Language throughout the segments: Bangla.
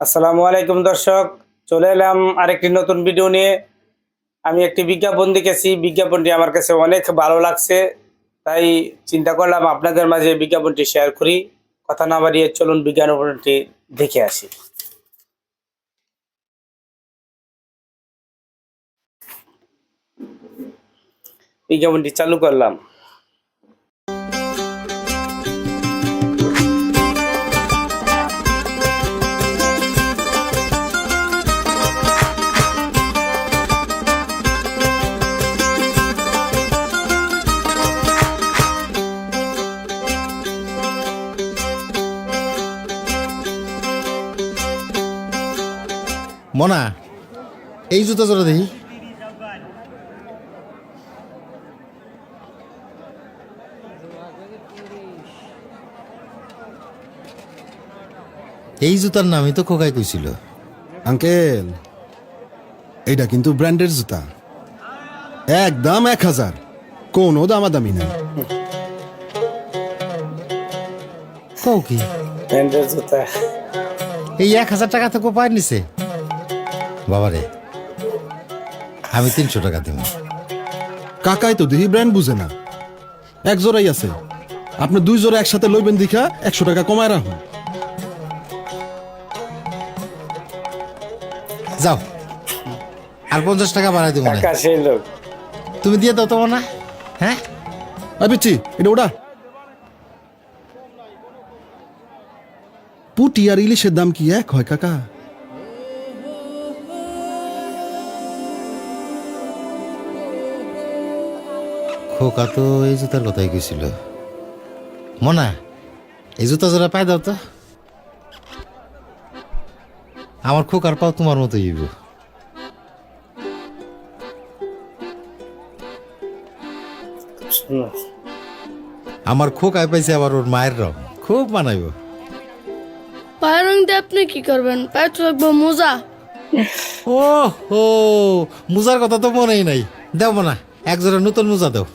আসসালামু আলাইকুম দর্শক, চলে এলাম আরেকটি নতুন ভিডিও নিয়ে। আমি একটি বিজ্ঞাপন দেখেছি, বিজ্ঞাপনটি আমার কাছে অনেক ভালো লাগছে, তাই চিন্তা করলাম আপনাদের মাঝে বিজ্ঞাপনটি শেয়ার করি। কথা না বাড়িয়ে চলুন বিজ্ঞাপনটি দেখে আসি। বিজ্ঞাপনটি চালু করলাম। মনা এই জুতা জোড়া দেখি। এই জুতার নামই তো খোকাই কইছিল। আঙ্কেল এইটা কিন্তু ব্র্যান্ডের জুতা। একদম এক হাজার। কোনো দামাদামি নেই। কও কি? ব্র্যান্ডের জুতা। এই এক হাজার টাকা তো কোপায় নিছে। বাবারে আমি তিনশো টাকা দেব কাকাই তো দেখি ব্র্যান্ড বুঝে না। এক জোড়াই আছে। আপনি দুই জোড়া একসাথে লইবেন দেখা একশো টাকা কমায় রাখুন। যাও আর পঞ্চাশ টাকা বাড়াই দেবো না। তুমি দিয়ে দাও তো মনা হ্যাঁ? আই পিচ্ছি এটা ওটা। পুটি আর ইলিশের দাম কি এক হয় কাকা? খোকা তো এই জুতার কথাই কইছিল। মনা এই জুতা জোড়া পাই দাও তো। আমার খোকার পাও তোমার মতো ইব আমার খোকায় পাইছে আবার ওর মায়ের রং। খুব মানাইব। পায়ের রং দিয়ে আপনি কি করবেন? পায়ে তো লাগবো মোজা। ও ও মুজার কথা তো মনেই নাই। দেব না এক জোড়া নতুন মুজা দাও।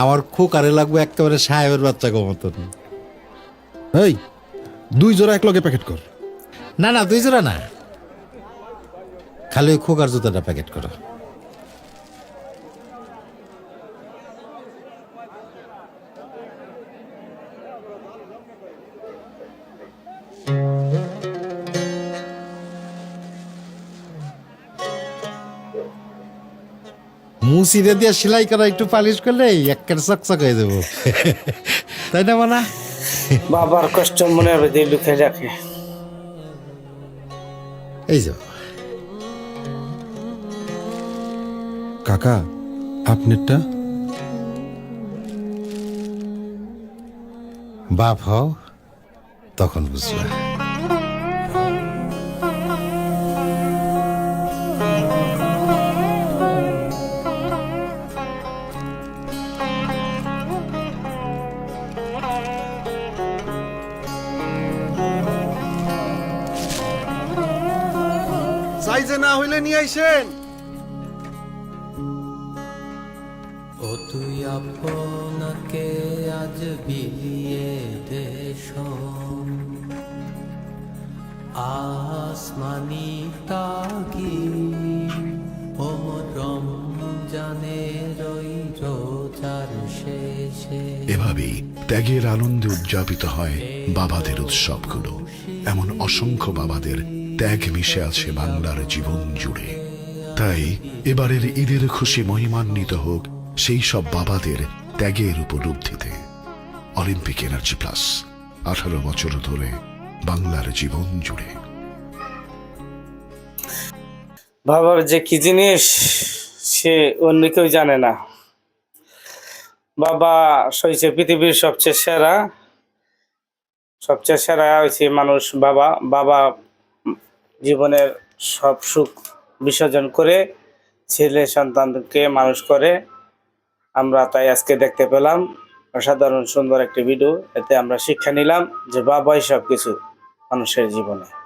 আমার খোকারে লাগবে একেবারে সাহেবের বাচ্চা কমতন মতন। এই দুই জোড়া এক লগে প্যাকেট কর। না না দুই জোড়া না। খালি ওই খোকার জুতাটা প্যাকেট করো। মুসিরে দিয়ে সেলাই করা একটু পালিশ করলে একের চকচক হয়ে দেবো তাই না মানা? বাবার কষ্ট মনে হবে দিয়ে লুকে রাখে। এই যাও কাকা আপনারটা? বাপ হও তখন বুঝবা সাইজে না হইলে নিয়ে আইসেন। ও তুই আপনাকে আজ বিলিয়ে দেশ আসমানি তাগি ওমরম জানে রই রোজার শেষে। এভাবেই ত্যাগের আনন্দে উদযাপিত হয় বাবাদের উৎসবগুলো। এমন অসংখ্য বাবাদের ত্যাগ মিশে আছে বাংলার জীবন জুড়ে। তাই এবারের ঈদের খুশি মহিমান্বিত হোক সেই সব বাবাদের ত্যাগের উপলব্ধিতে। অলিম্পিক এনার্জি প্লাস আঠারো বছর ধরে বাংলার জীবন জুড়ে। বাবার যে কি জিনিস, সে অন্য কেউ জানে না। বাবা হয়েছে পৃথিবীর সবচেয়ে সেরা। সবচেয়ে সেরা হয়েছে মানুষ বাবা। বাবা জীবনের সব সুখ বিসর্জন করে ছেলে সন্তানকে মানুষ করে। আমরা তাই আজকে দেখতে পেলাম। অসাধারণ সুন্দর একটি ভিডিও এতে আমরা শিক্ষা নিলাম যে বাবাই সব কিছু মানুষের জীবনে।